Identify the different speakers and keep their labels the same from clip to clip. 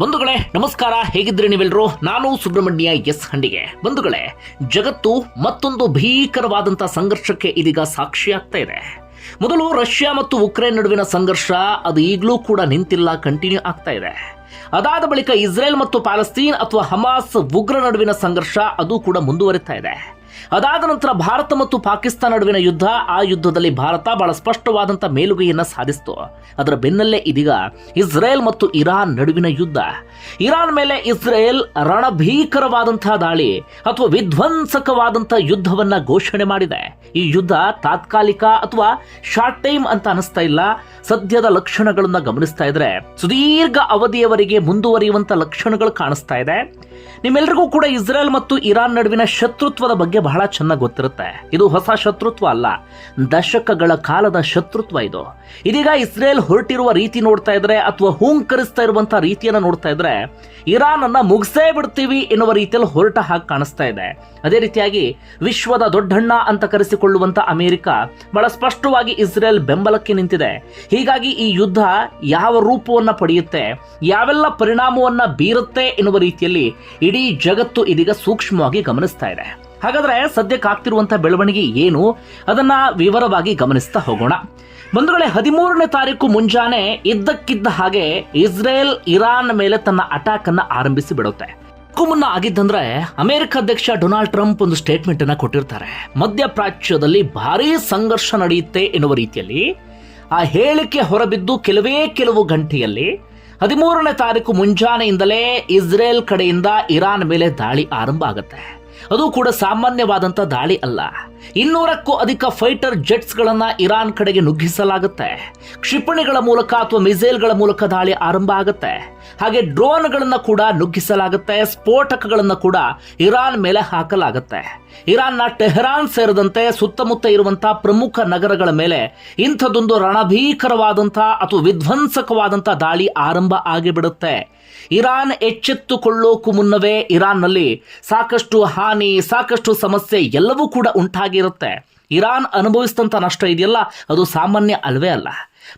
Speaker 1: ಬಂಧುಗಳೇ, ನಮಸ್ಕಾರ. ಹೇಗಿದ್ರಿ ನೀವೆಲ್ಲರೂ ನಾನು ಸುಬ್ರಹ್ಮಣ್ಯ ಎಸ್ ಹಂಡಿಗೆ. ಬಂಧುಗಳೇ, ಜಗತ್ತು ಮತ್ತೊಂದು ಭೀಕರವಾದಂತಹ ಸಂಘರ್ಷಕ್ಕೆ ಇದೀಗ ಸಾಕ್ಷಿಯಾಗ್ತಾ ಇದೆ. ಮೊದಲು ರಷ್ಯಾ ಮತ್ತು ಉಕ್ರೇನ್ ನಡುವಿನ ಸಂಘರ್ಷ ಅದು ಈಗಲೂ ಕೂಡ ನಿಂತಿಲ್ಲ, ಕಂಟಿನ್ಯೂ ಆಗ್ತಾ ಇದೆ. ಅದಾದ ಬಳಿಕ ಇಸ್ರೇಲ್ ಮತ್ತು ಪ್ಯಾಲೆಸ್ತೀನ್ ಅಥವಾ ಹಮಾಸ್ ಉಗ್ರ ನಡುವಿನ ಸಂಘರ್ಷ ಅದು ಕೂಡ ಮುಂದುವರಿತಾ ಇದೆ. ಅದಾದ ನಂತರ ಭಾರತ ಮತ್ತು ಪಾಕಿಸ್ತಾನ ನಡುವಿನ ಯುದ್ಧ, ಆ ಯುದ್ಧದಲ್ಲಿ ಭಾರತ ಬಹಳ ಸ್ಪಷ್ಟವಾದಂಥ ಮೇಲುಗೈಯನ್ನು ಸಾಧಿಸಿತು. ಅದರ ಬೆನ್ನಲ್ಲೇ ಇದೀಗ ಇಸ್ರೇಲ್ ಮತ್ತು ಇರಾನ್ ನಡುವಿನ ಯುದ್ಧ. ಇರಾನ್ ಮೇಲೆ ಇಸ್ರೇಲ್ ರಣಭೀಕರವಾದಂತಹ ದಾಳಿ ಅಥವಾ ವಿಧ್ವಂಸಕವಾದಂತಹ ಯುದ್ಧವನ್ನ ಘೋಷಣೆ ಮಾಡಿದೆ. ಈ ಯುದ್ಧ ತಾತ್ಕಾಲಿಕ ಅಥವಾ ಶಾರ್ಟ್ ಟೈಮ್ ಅಂತ ಅನಿಸ್ತಾ ಇಲ್ಲ. ಸದ್ಯದ ಲಕ್ಷಣಗಳನ್ನ ಗಮನಿಸ್ತಾ ಇದ್ರೆ ಸುದೀರ್ಘ ಅವಧಿಯವರೆಗೆ ಮುಂದುವರಿಯುವಂತ ಲಕ್ಷಣಗಳು ಕಾಣಿಸ್ತಾ ಇದೆ. ನಿಮ್ಮೆಲ್ಲರಿಗೂ ಕೂಡ ಇಸ್ರೇಲ್ ಮತ್ತು ಇರಾನ್ ನಡುವಿನ ಶತ್ರುತ್ವದ ಬಗ್ಗೆ ಬಹಳ ಚೆನ್ನಾಗಿ ಗೊತ್ತಿರುತ್ತೆ. ಇದು ಹೊಸ ಶತ್ರುತ್ವ ಅಲ್ಲ, ದಶಕಗಳ ಕಾಲದ ಶತ್ರುತ್ವ ಇದು. ಇದೀಗ ಇಸ್ರೇಲ್ ಹೊರಟಿರುವ ರೀತಿ ನೋಡ್ತಾ ಇದ್ರೆ ಅಥವಾ ಹೂಂಕರಿಸ್ತಾ ಇರುವಂತ ರೀತಿಯನ್ನ ನೋಡ್ತಾ ಇದ್ರೆ ಇರಾನ್ ಅನ್ನ ಮುಗಿಸೇ ಬಿಡ್ತೀವಿ ಎನ್ನುವ ರೀತಿಯಲ್ಲಿ ಹೊರಟ ಹಾಗೆ ಕಾಣಿಸ್ತಾ ಇದೆ. ಅದೇ ರೀತಿಯಾಗಿ ವಿಶ್ವದ ದೊಡ್ಡಣ್ಣ ಅಂತ ಕರೆಸಿಕೊಳ್ಳುವಂತ ಅಮೆರಿಕ ಬಹಳ ಸ್ಪಷ್ಟವಾಗಿ ಇಸ್ರೇಲ್ ಬೆಂಬಲಕ್ಕೆ ನಿಂತಿದೆ. ಹೀಗಾಗಿ ಈ ಯುದ್ಧ ಯಾವ ರೂಪವನ್ನು ಪಡೆಯುತ್ತೆ, ಯಾವೆಲ್ಲ ಪರಿಣಾಮವನ್ನು ಬೀರುತ್ತೆ ಎನ್ನುವ ರೀತಿಯಲ್ಲಿ ಇಡೀ ಜಗತ್ತು ಇದೀಗ ಸೂಕ್ಷ್ಮವಾಗಿ ಗಮನಿಸ್ತಾ ಇದೆ. ಹಾಗಾದ್ರೆ ಸದ್ಯಕ್ಕೆ ಆಗ್ತಿರುವಂತಹ ಬೆಳವಣಿಗೆ ಏನು? ಅದನ್ನ ವಿವರವಾಗಿ ಗಮನಿಸ್ತಾ ಹೋಗೋಣ. ಬಂಧುಗಳೇ, ಹದಿಮೂರನೇ ತಾರೀಕು ಮುಂಜಾನೆ ಇದ್ದಕ್ಕಿದ್ದ ಹಾಗೆ ಇಸ್ರೇಲ್, ಇರಾನ್ ಮೇಲೆ ತನ್ನ ಅಟ್ಯಾಕ್ ಅನ್ನ ಆರಂಭಿಸಿ ಬಿಡುತ್ತೆ. ಮುನ್ನ ಆಗಿದ್ದಂದ್ರೆ ಅಮೆರಿಕ ಅಧ್ಯಕ್ಷ ಡೊನಾಲ್ಡ್ ಟ್ರಂಪ್ ಒಂದು ಸ್ಟೇಟ್ಮೆಂಟ್ ಅನ್ನ ಕೊಟ್ಟಿರ್ತಾರೆ. ಮಧ್ಯಪ್ರಾಚ್ಯದಲ್ಲಿ ಭಾರೀ ಸಂಘರ್ಷ ನಡೆಯುತ್ತೆ ಎನ್ನುವ ರೀತಿಯಲ್ಲಿ ಆ ಹೇಳಿಕೆ ಹೊರಬಿದ್ದು ಕೆಲವೇ ಕೆಲವು ಗಂಟೆಯಲ್ಲಿ ಹದಿಮೂರನೇ ತಾರೀಕು ಮುಂಜಾನೆಯಿಂದಲೇ ಇಸ್ರೇಲ್ ಕಡೆಯಿಂದ ಇರಾನ್ ಮೇಲೆ ದಾಳಿ ಆರಂಭ ಆಗುತ್ತೆ. ಅದು ಕೂಡ ಸಾಮಾನ್ಯವಾದಂತ ದಾಳಿ ಅಲ್ಲ. ಇನ್ನೂರಕ್ಕೂ ಅಧಿಕ ಫೈಟರ್ ಜೆಟ್ಸ್ ಗಳನ್ನ ಇರಾನ್ ಕಡೆಗೆ ನುಗ್ಗಿಸಲಾಗುತ್ತೆ. ಕ್ಷಿಪಣಿಗಳ ಮೂಲಕ ಅಥವಾ ಮಿಸೈಲ್ಗಳ ಮೂಲಕ ದಾಳಿ ಆರಂಭ ಆಗುತ್ತೆ. ಹಾಗೆ ಡ್ರೋನ್ಗಳನ್ನು ಕೂಡ ನುಗ್ಗಿಸಲಾಗುತ್ತೆ, ಸ್ಫೋಟಕಗಳನ್ನ ಕೂಡ ಇರಾನ್ ಮೇಲೆ ಹಾಕಲಾಗುತ್ತೆ. ಇರಾನ್ನ ಟೆಹರಾನ್ ಸೇರಿದಂತೆ ಸುತ್ತಮುತ್ತ ಇರುವಂತಹ ಪ್ರಮುಖ ನಗರಗಳ ಮೇಲೆ ಇಂಥದೊಂದು ರಣಭೀಕರವಾದಂತಹ ಅಥವಾ ವಿಧ್ವಂಸಕವಾದಂತಹ ದಾಳಿ ಆರಂಭ ಆಗಿಬಿಡುತ್ತೆ. ಇರಾನ್ ಎಚ್ಚೆತ್ತುಕೊಳ್ಳೋಕು ಮುನ್ನವೇ ಇರಾನ್ನಲ್ಲಿ ಸಾಕಷ್ಟು ಹಾನಿ, ಸಾಕಷ್ಟು ಸಮಸ್ಯೆ ಎಲ್ಲವೂ ಕೂಡ ಉಂಟಾಗಿರುತ್ತೆ ಇರಾನ್ ಅನುಭವಿಸಿದಂಥ ನಷ್ಟ ಇದೆಯಲ್ಲ, ಅದು ಸಾಮಾನ್ಯ ಅಲ್ವೇ ಅಲ್ಲ.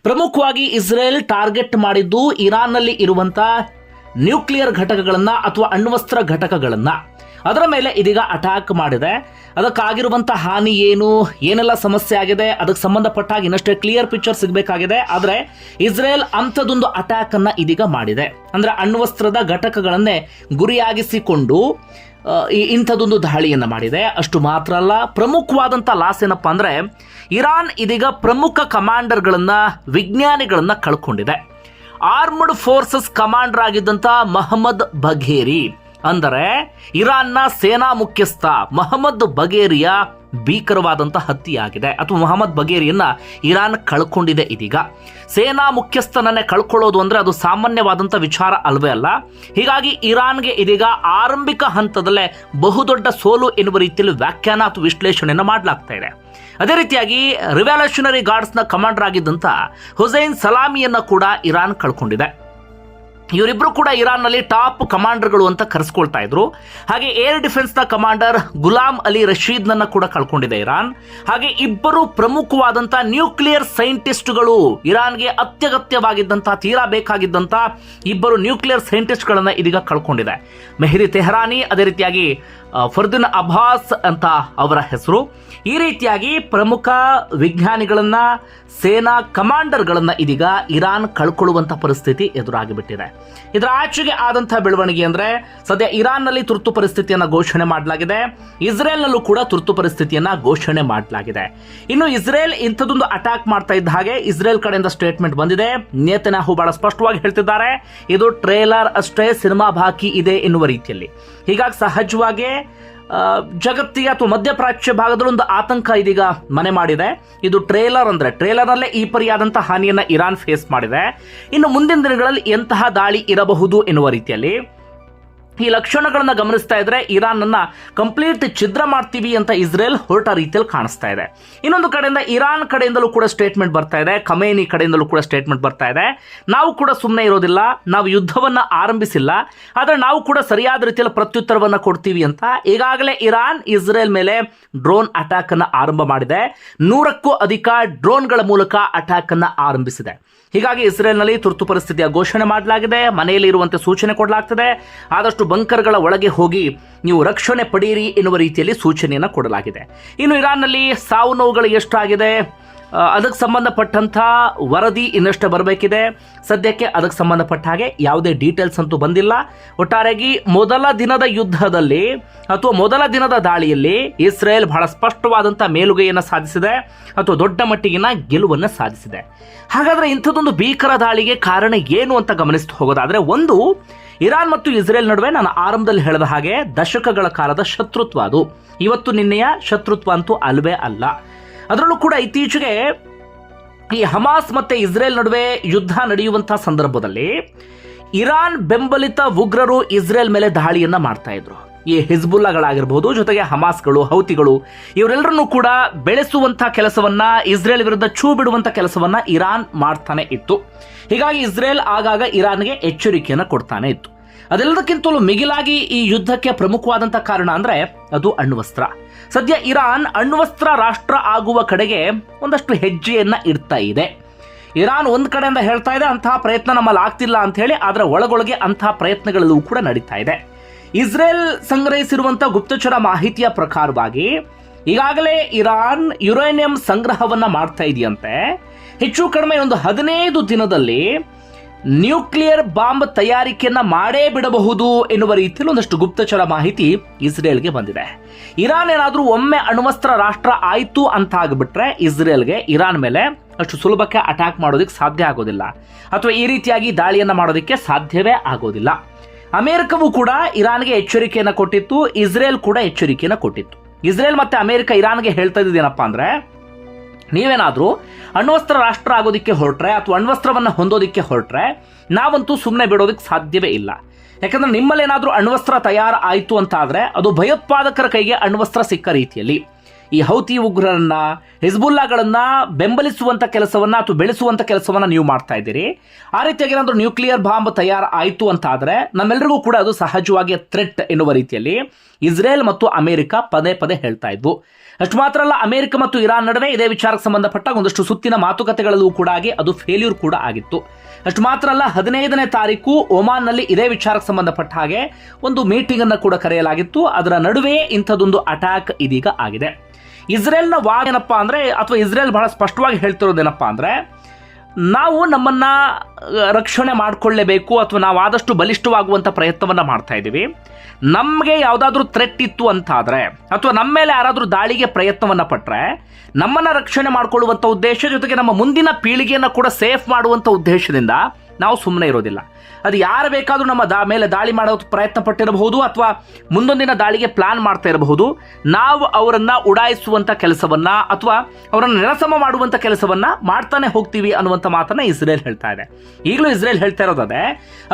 Speaker 1: ಪ್ರಮುಖವಾಗಿ ಇಸ್ರೇಲ್ ಟಾರ್ಗೆಟ್ ಮಾಡಿದ್ದು ಇರಾನ್ನಲ್ಲಿ ಇರುವಂತ ನ್ಯೂಕ್ಲಿಯರ್ ಘಟಕಗಳನ್ನ ಅಥವಾ ಅಣ್ವಸ್ತ್ರ ಘಟಕಗಳನ್ನ. ಅದರ ಮೇಲೆ ಇದೀಗ ಅಟ್ಯಾಕ್ ಮಾಡಿದೆ. ಅದಕ್ಕಾಗಿರುವಂಥ ಹಾನಿ ಏನು, ಏನೆಲ್ಲ ಸಮಸ್ಯೆ ಆಗಿದೆ, ಅದಕ್ಕೆ ಸಂಬಂಧಪಟ್ಟ ಹಾಗೆ ಇನ್ನಷ್ಟೇ ಕ್ಲಿಯರ್ ಪಿಕ್ಚರ್ ಸಿಗಬೇಕಾಗಿದೆ. ಆದರೆ ಇಸ್ರೇಲ್ ಅಂಥದ್ದೊಂದು ಅಟ್ಯಾಕ್ ಅನ್ನ ಇದೀಗ ಮಾಡಿದೆ. ಅಂದ್ರೆ ಅಣ್ವಸ್ತ್ರದ ಘಟಕಗಳನ್ನೇ ಗುರಿಯಾಗಿಸಿಕೊಂಡು ಇಂಥದ್ದೊಂದು ದಾಳಿಯನ್ನು ಮಾಡಿದೆ. ಅಷ್ಟು ಮಾತ್ರ ಅಲ್ಲ ಪ್ರಮುಖವಾದಂಥ ಲಾಸ್ ಏನಪ್ಪ ಅಂದರೆ, ಇರಾನ್ ಇದೀಗ ಪ್ರಮುಖ ಕಮಾಂಡರ್ಗಳನ್ನು, ವಿಜ್ಞಾನಿಗಳನ್ನು ಕಳ್ಕೊಂಡಿದೆ. ಆರ್ಮಡ್ ಫೋರ್ಸಸ್ ಕಮಾಂಡರ್ ಆಗಿದ್ದಂಥ ಮಹಮ್ಮದ್ ಬಘೇರಿ. ಅಂದರೆ, ಇರಾನ್ನ ಸೇನಾ ಮುಖ್ಯಸ್ಥ ಮಹಮ್ಮದ್ ಬಗೇರಿಯ ಭೀಕರವಾದಂಥ ಹತ್ಯೆಯಾಗಿದೆ. ಅಥವಾ ಮೊಹಮ್ಮದ್ ಬಗೇರಿಯನ್ನ ಇರಾನ್ ಕಳ್ಕೊಂಡಿದೆ ಇದೀಗ. ಸೇನಾ ಮುಖ್ಯಸ್ಥನನ್ನೇ ಕಳ್ಕೊಳ್ಳೋದು ಅಂದ್ರೆ ಅದು ಸಾಮಾನ್ಯವಾದಂಥ ವಿಚಾರ ಅಲ್ವೇ ಅಲ್ಲ. ಹೀಗಾಗಿ ಇರಾನ್ಗೆ ಇದೀಗ ಆರಂಭಿಕ ಹಂತದಲ್ಲೇ ಬಹುದೊಡ್ಡ ಸೋಲು ಎನ್ನುವ ರೀತಿಯಲ್ಲಿ ವ್ಯಾಖ್ಯಾನ ಅಥವಾ ವಿಶ್ಲೇಷಣೆಯನ್ನು ಮಾಡಲಾಗ್ತಾ ಇದೆ. ಅದೇ ರೀತಿಯಾಗಿ ರಿವ್ಯಾಲ್ಯೂಷನರಿ ಗಾರ್ಡ್ಸ್ನ ಕಮಾಂಡರ್ ಆಗಿದ್ದಂಥ ಹುಸೈನ್ ಸಲಾಮಿಯನ್ನ ಕೂಡ ಇರಾನ್ ಕಳ್ಕೊಂಡಿದೆ. ಇವರಿಬ್ರು ಕೂಡ ಇರಾನ್ನಲ್ಲಿ ಟಾಪ್ ಕಮಾಂಡರ್ಗಳು ಅಂತ ಕರೆಸ್ಕೊಳ್ತಾ ಇದ್ರು. ಹಾಗೆ ಏರ್ ಡಿಫೆನ್ಸ್ನ ಕಮಾಂಡರ್ ಗುಲಾಮ್ ಅಲಿ ರಶೀದ್ನನ್ನು ಕೂಡ ಕಳ್ಕೊಂಡಿದೆ ಇರಾನ್. ಹಾಗೆ ಇಬ್ಬರು ಪ್ರಮುಖವಾದಂಥ ನ್ಯೂಕ್ಲಿಯರ್ ಸೈಂಟಿಸ್ಟ್ಗಳು ಇರಾನ್ಗೆ ಅತ್ಯಗತ್ಯವಾಗಿದ್ದಂಥ, ತೀರಾ ಬೇಕಾಗಿದ್ದಂಥ ಇಬ್ಬರು ನ್ಯೂಕ್ಲಿಯರ್ ಸೈಂಟಿಸ್ಟ್ಗಳನ್ನು ಇದೀಗ ಕಳ್ಕೊಂಡಿದೆ. ಮೆಹದಿ ತೆಹರಾನಿ ಅದೇ ರೀತಿಯಾಗಿ ಫರ್ದಿನ್ ಅಬ್ಬಾಸ್ ಅಂತ ಅವರ ಹೆಸರು. ಈ ರೀತಿಯಾಗಿ ಪ್ರಮುಖ ವಿಜ್ಞಾನಿಗಳನ್ನ, ಸೇನಾ ಕಮಾಂಡರ್ಗಳನ್ನು ಇದೀಗ ಇರಾನ್ ಕಳ್ಕೊಳ್ಳುವಂಥ ಪರಿಸ್ಥಿತಿ ಎದುರಾಗಿಬಿಟ್ಟಿದೆ. ಇದರ ಆಚೆಗೆ ಆದಂಥ ಬೆಳವಣಿಗೆ ಅಂದ್ರೆ ಸದ್ಯ ಇರಾನ್ನಲ್ಲಿ ತುರ್ತು ಪರಿಸ್ಥಿತಿಯನ್ನ ಘೋಷಣೆ ಮಾಡಲಾಗಿದೆ. ಇಸ್ರೇಲ್ನಲ್ಲೂ ಕೂಡ ತುರ್ತು ಪರಿಸ್ಥಿತಿಯನ್ನ ಘೋಷಣೆ ಮಾಡಲಾಗಿದೆ. ಇನ್ನು ಇಸ್ರೇಲ್ ಇಂಥದೊಂದು ಅಟ್ಯಾಕ್ ಮಾಡ್ತಾ ಇದ್ದ ಹಾಗೆ ಇಸ್ರೇಲ್ ಕಡೆಯಿಂದ ಸ್ಟೇಟ್ಮೆಂಟ್ ಬಂದಿದೆ. ನೇತನ್ಯಾಹು ಬಹಳ ಸ್ಪಷ್ಟವಾಗಿ ಹೇಳ್ತಿದ್ದಾರೆ, ಇದು ಟ್ರೇಲರ್ ಅಷ್ಟೇ, ಸಿನಿಮಾ ಬಾಕಿ ಇದೆ ಎನ್ನುವ ರೀತಿಯಲ್ಲಿ. ಹೀಗಾಗಿ ಸಹಜವಾಗಿ ಜಗತ್ತಿಗೆ ಅಥವಾ ಮಧ್ಯಪ್ರಾಚ್ಯ ಭಾಗದಲ್ಲಿ ಒಂದು ಆತಂಕ ಇದೀಗ ಮನೆ ಮಾಡಿದೆ. ಇದು ಟ್ರೇಲರ್ ಅಂದರೆ ಟ್ರೇಲರ್ನಲ್ಲೇ ಈ ಪರಿಯಾದಂಥ ಹಾನಿಯನ್ನು ಇರಾನ್ ಫೇಸ್ ಮಾಡಿದೆ. ಇನ್ನು ಮುಂದಿನ ದಿನಗಳಲ್ಲಿ ಎಂತಹ ದಾಳಿ ಇರಬಹುದು ಎನ್ನುವ ರೀತಿಯಲ್ಲಿ ಈ ಲಕ್ಷಣಗಳನ್ನು ಗಮನಿಸ್ತಾ ಇದ್ರೆ ಇರಾನ್ ಅನ್ನ ಕಂಪ್ಲೀಟ್ ಛಿದ್ರ ಮಾಡ್ತೀವಿ ಅಂತ ಇಸ್ರೇಲ್ ಹೊರಟ ರೀತಿಯಲ್ಲಿ ಕಾಣಿಸ್ತಾ ಇದೆ. ಇನ್ನೊಂದು ಕಡೆಯಿಂದ ಇರಾನ್ ಕಡೆಯಿಂದಲೂ ಕೂಡ ಸ್ಟೇಟ್ಮೆಂಟ್ ಬರ್ತಾ ಇದೆ. ಖಮೇನಿ ಕಡೆಯಿಂದಲೂ ಕೂಡ ಸ್ಟೇಟ್ಮೆಂಟ್ ಬರ್ತಾ ಇದೆ. ನಾವು ಕೂಡ ಸುಮ್ಮನೆ ಇರೋದಿಲ್ಲ. ನಾವು ಯುದ್ಧವನ್ನ ಆರಂಭಿಸಿಲ್ಲ. ಆದರೆ ನಾವು ಕೂಡ ಸರಿಯಾದ ರೀತಿಯಲ್ಲಿ ಪ್ರತ್ಯುತ್ತರವನ್ನ ಕೊಡ್ತೀವಿ ಅಂತ ಈಗಾಗಲೇ ಇರಾನ್, ಇಸ್ರೇಲ್ ಮೇಲೆ ಡ್ರೋನ್ ಅಟ್ಯಾಕ್ ಅನ್ನು ಆರಂಭ ಮಾಡಿದೆ. ನೂರಕ್ಕೂ ಅಧಿಕ ಡ್ರೋನ್ಗಳ ಮೂಲಕ ಅಟ್ಯಾಕ್ ಅನ್ನು ಆರಂಭಿಸಿದೆ. ಹೀಗಾಗಿ ಇಸ್ರೇಲ್ನಲ್ಲಿ ತುರ್ತು ಪರಿಸ್ಥಿತಿಯ ಘೋಷಣೆ ಮಾಡಲಾಗಿದೆ. ಮನೆಯಲ್ಲಿ ಇರುವಂತೆ ಸೂಚನೆ ಕೊಡಲಾಗ್ತದೆ. ಆದಷ್ಟು ಬಂಕರ್ಗಳ ಒಳಗೆ ಹೋಗಿ ನೀವು ರಕ್ಷಣೆ ಪಡೆಯಿರಿ ಎನ್ನುವ ರೀತಿಯಲ್ಲಿ ಸೂಚನೆಯನ್ನು ಕೊಡಲಾಗಿದೆ. ಇನ್ನು ಇರಾನ್ನಲ್ಲಿ ಸಾವು ನೋವುಗಳು ಎಷ್ಟಾಗಿದೆ? ಅದಕ್ಕೆ ಸಂಬಂಧಪಟ್ಟಂಥ ವರದಿ ಇನ್ನಷ್ಟೇ ಬರಬೇಕಿದೆ. ಸದ್ಯಕ್ಕೆ ಅದಕ್ಕೆ ಸಂಬಂಧಪಟ್ಟ ಹಾಗೆ ಯಾವುದೇ ಡೀಟೇಲ್ಸ್ ಅಂತೂ ಬಂದಿಲ್ಲ. ಒಟ್ಟಾರೆಯಾಗಿ ಮೊದಲ ದಿನದ ಯುದ್ಧದಲ್ಲಿ ಅಥವಾ ಮೊದಲ ದಿನದ ದಾಳಿಯಲ್ಲಿ ಇಸ್ರೇಲ್ ಬಹಳ ಸ್ಪಷ್ಟವಾದಂಥ ಮೇಲುಗೈಯನ್ನು ಸಾಧಿಸಿದೆ ಅಥವಾ ದೊಡ್ಡ ಮಟ್ಟಿಗಿನ ಗೆಲುವನ್ನು ಸಾಧಿಸಿದೆ. ಹಾಗಾದ್ರೆ ಇಂಥದ್ದೊಂದು ಭೀಕರ ದಾಳಿಗೆ ಕಾರಣ ಏನು ಅಂತ ಗಮನಿಸ್ತಾ ಹೋಗೋದಾದರೆ ಒಂದು, ಇರಾನ್ ಮತ್ತು ಇಸ್ರೇಲ್ ನಡುವೆ ನಾನು ಆರಂಭದಲ್ಲಿ ಹೇಳಿದ ಹಾಗೆ ದಶಕಗಳ ಕಾಲದ ಶತ್ರುತ್ವ ಅದು. ಇವತ್ತು ನಿನ್ನೆಯ ಶತ್ರುತ್ವ ಅಂತೂ ಅಲ್ವೇ ಅಲ್ಲ. ಅದರಲ್ಲೂ ಕೂಡ ಇತ್ತೀಚೆಗೆ ಈ ಹಮಾಸ್ ಮತ್ತೆ ಇಸ್ರೇಲ್ ನಡುವೆ ಯುದ್ಧ ನಡೆಯುವಂತಹ ಸಂದರ್ಭದಲ್ಲಿ ಇರಾನ್ ಬೆಂಬಲಿತ ಉಗ್ರರು ಇಸ್ರೇಲ್ ಮೇಲೆ ದಾಳಿಯನ್ನ ಮಾಡ್ತಾ ಇದ್ರು. ಈ ಹಿಜ್ಬುಲ್ಲಾಗಳಾಗಿರ್ಬೋದು, ಜೊತೆಗೆ ಹಮಾಸ್ಗಳು, ಹೌತಿಗಳು, ಇವರೆಲ್ಲರನ್ನೂ ಕೂಡ ಬೆಳೆಸುವಂಥ ಕೆಲಸವನ್ನ, ಇಸ್ರೇಲ್ ವಿರುದ್ಧ ಛೂ ಬಿಡುವಂಥ ಕೆಲಸವನ್ನ ಇರಾನ್ ಮಾಡ್ತಾನೆ ಇತ್ತು. ಹೀಗಾಗಿ ಇಸ್ರೇಲ್ ಆಗಾಗ ಇರಾನ್ಗೆ ಎಚ್ಚರಿಕೆಯನ್ನು ಕೊಡ್ತಾನೆ ಇತ್ತು. ಅದೆಲ್ಲದಕ್ಕಿಂತಲೂ ಮಿಗಿಲಾಗಿ ಈ ಯುದ್ಧಕ್ಕೆ ಪ್ರಮುಖವಾದಂಥ ಕಾರಣ ಅಂದ್ರೆ ಅದು ಅಣ್ವಸ್ತ್ರ. ಸದ್ಯ ಇರಾನ್ ಅಣ್ವಸ್ತ್ರ ರಾಷ್ಟ್ರ ಆಗುವ ಕಡೆಗೆ ಒಂದಷ್ಟು ಹೆಜ್ಜೆಯನ್ನ ಇಡ್ತಾ ಇದೆ. ಇರಾನ್ ಒಂದು ಕಡೆಯಿಂದ ಹೇಳ್ತಾ ಇದೆ, ಅಂತಹ ಪ್ರಯತ್ನ ನಮ್ಮಲ್ಲಿ ಆಗ್ತಿಲ್ಲ ಅಂತ ಹೇಳಿ ಅದರ ಒಳಗೊಳಗೆ ಅಂತಹ ಪ್ರಯತ್ನಗಳಲ್ಲೂ ಕೂಡ ನಡೀತಾ ಇದೆ. ಇಸ್ರೇಲ್ ಸಂಗ್ರಹಿಸಿರುವಂಥ ಗುಪ್ತಚರ ಮಾಹಿತಿಯ ಪ್ರಕಾರವಾಗಿ, ಈಗಾಗಲೇ ಇರಾನ್ ಯುರೇನಿಯಂ ಸಂಗ್ರಹವನ್ನ ಮಾಡ್ತಾ ಇದೆಯಂತೆ. ಹೆಚ್ಚು ಕಡಿಮೆ ಒಂದು ಹದಿನೈದು ದಿನದಲ್ಲಿ ನ್ಯೂಕ್ಲಿಯರ್ ಬಾಂಬ್ ತಯಾರಿಕೆಯನ್ನ ಮಾಡೇ ಬಿಡಬಹುದು ಎನ್ನುವ ರೀತಿಯಲ್ಲಿ ಒಂದಷ್ಟು ಗುಪ್ತಚರ ಮಾಹಿತಿ ಇಸ್ರೇಲ್ಗೆ ಬಂದಿದೆ. ಇರಾನ್ ಏನಾದರೂ ಒಮ್ಮೆ ಅಣ್ವಸ್ತ್ರ ರಾಷ್ಟ್ರ ಆಯಿತು ಅಂತ ಆಗ್ಬಿಟ್ರೆ ಇಸ್ರೇಲ್ಗೆ ಇರಾನ್ ಮೇಲೆ ಅಷ್ಟು ಸುಲಭಕ್ಕೆ ಅಟ್ಯಾಕ್ ಮಾಡೋದಕ್ಕೆ ಸಾಧ್ಯ ಆಗೋದಿಲ್ಲ. ಅಥವಾ ಈ ರೀತಿಯಾಗಿ ದಾಳಿಯನ್ನ ಮಾಡೋದಕ್ಕೆ ಸಾಧ್ಯವೇ ಆಗೋದಿಲ್ಲ. ಅಮೆರಿಕವೂ ಕೂಡ ಇರಾನ್ಗೆ ಎಚ್ಚರಿಕೆಯನ್ನು ಕೊಟ್ಟಿತ್ತು, ಇಸ್ರೇಲ್ ಕೂಡ ಎಚ್ಚರಿಕೆಯನ್ನು ಕೊಟ್ಟಿತ್ತು. ಇಸ್ರೇಲ್ ಮತ್ತೆ ಅಮೆರಿಕ ಇರಾನ್ಗೆ ಹೇಳ್ತಾ ಇದ್ದೇನಪ್ಪ ಅಂದ್ರೆ ನೀವೇನಾದರೂ ಅಣ್ವಸ್ತ್ರ ರಾಷ್ಟ್ರ ಆಗೋದಕ್ಕೆ ಹೊರಟ್ರೆ ಅಥವಾ ಅಣ್ವಸ್ತ್ರವನ್ನು ಹೊಂದೋದಕ್ಕೆ ಹೊರಟ್ರೆ ನಾವಂತೂ ಸುಮ್ಮನೆ ಬಿಡೋದಕ್ಕೆ ಸಾಧ್ಯವೇ ಇಲ್ಲ. ಯಾಕಂದ್ರೆ ನಿಮ್ಮಲ್ಲೇನಾದರೂ ಅಣ್ವಸ್ತ್ರ ತಯಾರು ಆಯಿತು ಅಂತಾದರೆ ಅದು ಭಯೋತ್ಪಾದಕರ ಕೈಗೆ ಅಣ್ವಸ್ತ್ರ ಸಿಕ್ಕ ರೀತಿಯಲ್ಲಿ. ಈ ಹೌತಿ ಉಗ್ರರನ್ನ, ಹಿಜ್ಬುಲ್ಲಾಗಳನ್ನ ಬೆಂಬಲಿಸುವಂತ ಕೆಲಸವನ್ನ ಅಥವಾ ಬೆಳೆಸುವಂತ ಕೆಲಸವನ್ನ ನೀವು ಮಾಡ್ತಾ ಇದ್ದೀರಿ. ಆ ರೀತಿಯಾಗಿ ಏನಾದರೂ ನ್ಯೂಕ್ಲಿಯರ್ ಬಾಂಬ್ ತಯಾರು ಆಯಿತು ಅಂತ ಆದ್ರೆ ನಮ್ಮೆಲ್ಲರಿಗೂ ಕೂಡ ಅದು ಸಹಜವಾಗಿ ಥ್ರೆಟ್ ಎನ್ನುವ ರೀತಿಯಲ್ಲಿ ಇಸ್ರೇಲ್ ಮತ್ತು ಅಮೆರಿಕ ಪದೇ ಪದೇ ಹೇಳ್ತಾ ಇದ್ವು. ಅಷ್ಟು ಮಾತ್ರ ಅಲ್ಲ, ಅಮೆರಿಕ ಮತ್ತು ಇರಾನ್ ನಡುವೆ ಇದೇ ವಿಚಾರಕ್ಕೆ ಸಂಬಂಧಪಟ್ಟ ಒಂದಷ್ಟು ಸುತ್ತಿನ ಮಾತುಕತೆಗಳಲ್ಲೂ ಕೂಡ ಆಗಿ ಅದು ಫೇಲ್ಯೂರ್ ಕೂಡ ಆಗಿತ್ತು. ಅಷ್ಟು ಮಾತ್ರ ಅಲ್ಲ, ಹದಿನೈದನೇ ತಾರೀಕು ಒಮಾನ್ನಲ್ಲಿ ಇದೇ ವಿಚಾರಕ್ಕೆ ಸಂಬಂಧಪಟ್ಟ ಹಾಗೆ ಒಂದು ಮೀಟಿಂಗ್ ಅನ್ನು ಕೂಡ ಕರೆಯಲಾಗಿತ್ತು. ಅದರ ನಡುವೆ ಇಂಥದ್ದೊಂದು ಅಟ್ಯಾಕ್ ಇದೀಗ ಆಗಿದೆ. ಇಸ್ರೇಲ್ನ ವಾದ ಏನಪ್ಪಾ ಅಂದ್ರೆ, ಅಥವಾ ಇಸ್ರೇಲ್ ಬಹಳ ಸ್ಪಷ್ಟವಾಗಿ ಹೇಳ್ತಿರೋದೇನಪ್ಪಾ ಅಂದ್ರೆ ನಾವು ನಮ್ಮನ್ನ ರಕ್ಷಣೆ ಮಾಡಿಕೊಳ್ಳೇಬೇಕು ಅಥವಾ ನಾವು ಆದಷ್ಟು ಬಲಿಷ್ಠವಾಗುವಂಥ ಪ್ರಯತ್ನವನ್ನು ಮಾಡ್ತಾ ಇದ್ದೀವಿ. ನಮಗೆ ಯಾವುದಾದ್ರೂ ಥ್ರೆಟ್ ಇತ್ತು ಅಂತಾದ್ರೆ, ಅಥವಾ ನಮ್ಮ ಮೇಲೆ ಯಾರಾದರೂ ದಾಳಿಗೆ ಪ್ರಯತ್ನವನ್ನು ಪಟ್ಟರೆ ನಮ್ಮನ್ನು ರಕ್ಷಣೆ ಮಾಡಿಕೊಳ್ಳುವಂಥ ಉದ್ದೇಶ ಜೊತೆಗೆ ನಮ್ಮ ಮುಂದಿನ ಪೀಳಿಗೆಯನ್ನು ಕೂಡ ಸೇಫ್ ಮಾಡುವಂಥ ಉದ್ದೇಶದಿಂದ ನಾವು ಸುಮ್ಮನೆ ಇರೋದಿಲ್ಲ. ಅದು ಯಾರು ಬೇಕಾದರೂ ನಮ್ಮ ದಾ ಮೇಲೆ ದಾಳಿ ಮಾಡೋದು ಪ್ರಯತ್ನ ಪಟ್ಟಿರಬಹುದು ಅಥವಾ ಮುಂದೊಂದಿನ ದಾಳಿಗೆ ಪ್ಲಾನ್ ಮಾಡ್ತಾ ಇರಬಹುದು. ನಾವು ಅವರನ್ನು ಉಡಾಯಿಸುವಂಥ ಕೆಲಸವನ್ನು ಅಥವಾ ಅವರನ್ನು ನೆಲಸಮ ಮಾಡುವಂಥ ಕೆಲಸವನ್ನು ಮಾಡ್ತಾನೆ ಹೋಗ್ತೀವಿ ಅನ್ನುವಂಥ ಮಾತನ್ನು ಇಸ್ರೇಲ್ ಹೇಳ್ತಾ ಇದೆ. ಈಗಲೂ ಇಸ್ರೇಲ್ ಹೇಳ್ತಾ ಇರೋದೇ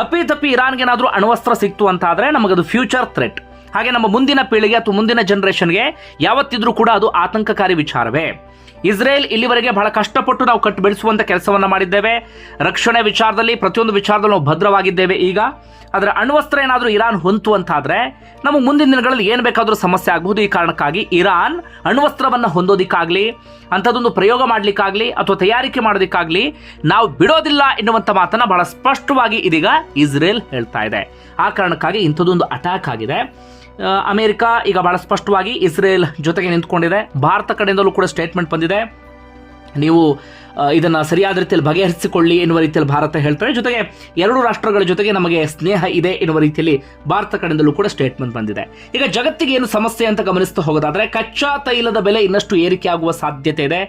Speaker 1: ಅಪ್ಪಿ ತಪ್ಪಿ ಇರಾನ್ಗೆ ಏನಾದರೂ ಅಣ್ವಸ್ತ್ರ ಸಿಕ್ತು ಅಂತ ಆದ್ರೆ ನಮಗದು ಫ್ಯೂಚರ್ ಥ್ರೆಟ್ ಹಾಗೆ ನಮ್ಮ ಮುಂದಿನ ಪೀಳಿಗೆ ಅಥವಾ ಮುಂದಿನ ಜನರೇಷನ್ಗೆ ಯಾವತ್ತಿದ್ರೂ ಕೂಡ ಅದು ಆತಂಕಕಾರಿ ವಿಚಾರವೇ. ಇಸ್ರೇಲ್ ಇಲ್ಲಿವರೆಗೆ ಬಹಳ ಕಷ್ಟಪಟ್ಟು ನಾವು ಕಟ್ಟು ಬೆಳೆಸುವಂತ ಕೆಲಸವನ್ನ ಮಾಡಿದ್ದೇವೆ. ರಕ್ಷಣೆ ವಿಚಾರದಲ್ಲಿ ಪ್ರತಿಯೊಂದು ವಿಚಾರದಲ್ಲಿ ನಾವು ಭದ್ರವಾಗಿದ್ದೇವೆ. ಈಗ ಅದರ ಅಣ್ವಸ್ತ್ರ ಏನಾದರೂ ಇರಾನ್ ಹೊಂತು ಅಂತಾದರೆ ನಮಗೆ ಮುಂದಿನ ದಿನಗಳಲ್ಲಿ ಏನು ಬೇಕಾದರೂ ಸಮಸ್ಯೆ ಆಗಬಹುದು ಈ ಕಾರಣಕ್ಕಾಗಿ ಇರಾನ್ ಅಣ್ವಸ್ತ್ರವನ್ನು ಹೊಂದೋದಿಕ್ಕಾಗಲಿ, ಅಂಥದ್ದೊಂದು ಪ್ರಯೋಗ ಮಾಡ್ಲಿಕ್ಕಾಗ್ಲಿ ಅಥವಾ ತಯಾರಿಕೆ ಮಾಡೋದಿಕ್ಕಾಗಲಿ ನಾವು ಬಿಡೋದಿಲ್ಲ ಎನ್ನುವಂಥ ಮಾತನ್ನ ಬಹಳ ಸ್ಪಷ್ಟವಾಗಿ ಇದೀಗ ಇಸ್ರೇಲ್ ಹೇಳ್ತಾ ಇದೆ. ಆ ಕಾರಣಕ್ಕಾಗಿ ಇಂಥದ್ದೊಂದು ಅಟ್ಯಾಕ್ ಆಗಿದೆ. ಅಮೆರಿಕ ಈಗ ಬಹಳ ಸ್ಪಷ್ಟವಾಗಿ ಇಸ್ರೇಲ್ ಜೊತೆಗೆ ನಿಂತ್ಕೊಂಡಿದೆ. ಭಾರತ ಕಡೆಯಿಂದಲೂ ಕೂಡ ಸ್ಟೇಟ್ಮೆಂಟ್ ಬಂದಿದೆ. ನೀವು ಇದನ್ನ ಸರಿಯಾದ ರೀತಿಯಲ್ಲಿ ಬಗೆಹರಿಸಿಕೊಳ್ಳಿ ಎನ್ನುವ ರೀತಿಯಲ್ಲಿ ಭಾರತ ಹೇಳ್ತಾರೆ ಜೊತೆಗೆ ಎರಡು ರಾಷ್ಟ್ರಗಳ ಜೊತೆಗೆ ನಮಗೆ ಸ್ನೇಹ ಇದೆ ಎನ್ನುವ ರೀತಿಯಲ್ಲಿ ಭಾರತ ಕಡೆಯಿಂದಲೂ ಕೂಡ ಸ್ಟೇಟ್ಮೆಂಟ್ ಬಂದಿದೆ. ಈಗ ಜಗತ್ತಿಗೆ ಏನು ಸಮಸ್ಯೆ ಅಂತ ಗಮನಿಸ್ತಾ ಹೋಗೋದಾದರೆ, ಕಚ್ಚಾ ತೈಲದ ಬೆಲೆ ಇನ್ನಷ್ಟು ಏರಿಕೆ ಆಗುವ ಸಾಧ್ಯತೆ ಇದೆ.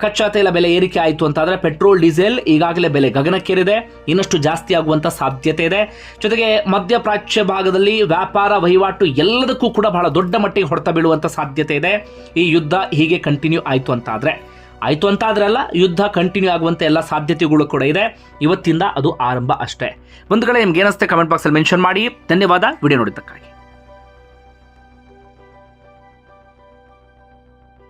Speaker 1: ಕಚ್ಚಾ ತೈಲ ಬೆಲೆ ಏರಿಕೆ ಆಯಿತು ಅಂತಾದರೆ ಪೆಟ್ರೋಲ್, ಡೀಸೆಲ್ ಈಗಾಗಲೇ ಬೆಲೆ ಗಗನಕ್ಕೇರಿದೆ. ಇನ್ನಷ್ಟು ಜಾಸ್ತಿ ಆಗುವಂತ ಸಾಧ್ಯತೆ ಇದೆ. ಜೊತೆಗೆ ಮಧ್ಯಪ್ರಾಚ್ಯ ಭಾಗದಲ್ಲಿ ವ್ಯಾಪಾರ, ವಹಿವಾಟು ಎಲ್ಲದಕ್ಕೂ ಕೂಡ ಬಹಳ ದೊಡ್ಡ ಮಟ್ಟಿಗೆ ಹೊಡೆತ ಬೀಳುವಂತ ಸಾಧ್ಯತೆ ಇದೆ. ಈ ಯುದ್ಧ ಹೀಗೆ ಕಂಟಿನ್ಯೂ ಆಯಿತು ಅಂತಾದ್ರೆ. ಆಯ್ತು ಅಂತ ಆದ್ರಲ್ಲ ಯುದ್ಧ ಕಂಟಿನ್ಯೂ ಆಗುವಂತೆ ಎಲ್ಲ ಸಾಧ್ಯತೆಗಳು ಕೂಡ ಇದೆ. ಇವತ್ತಿಂದ ಅದು ಆರಂಭ ಅಷ್ಟೇ. ಒಂದು ಕಡೆ ನಿಮ್ಗೆ ಏನಿಸುತ್ತೆ ಕಮೆಂಟ್ ಬಾಕ್ಸಲ್ಲಿ ಮೆನ್ಷನ್ ಮಾಡಿ. ಧನ್ಯವಾದ. ವಿಡಿಯೋ ನೋಡಿದ್ದಕ್ಕಾಗಿ.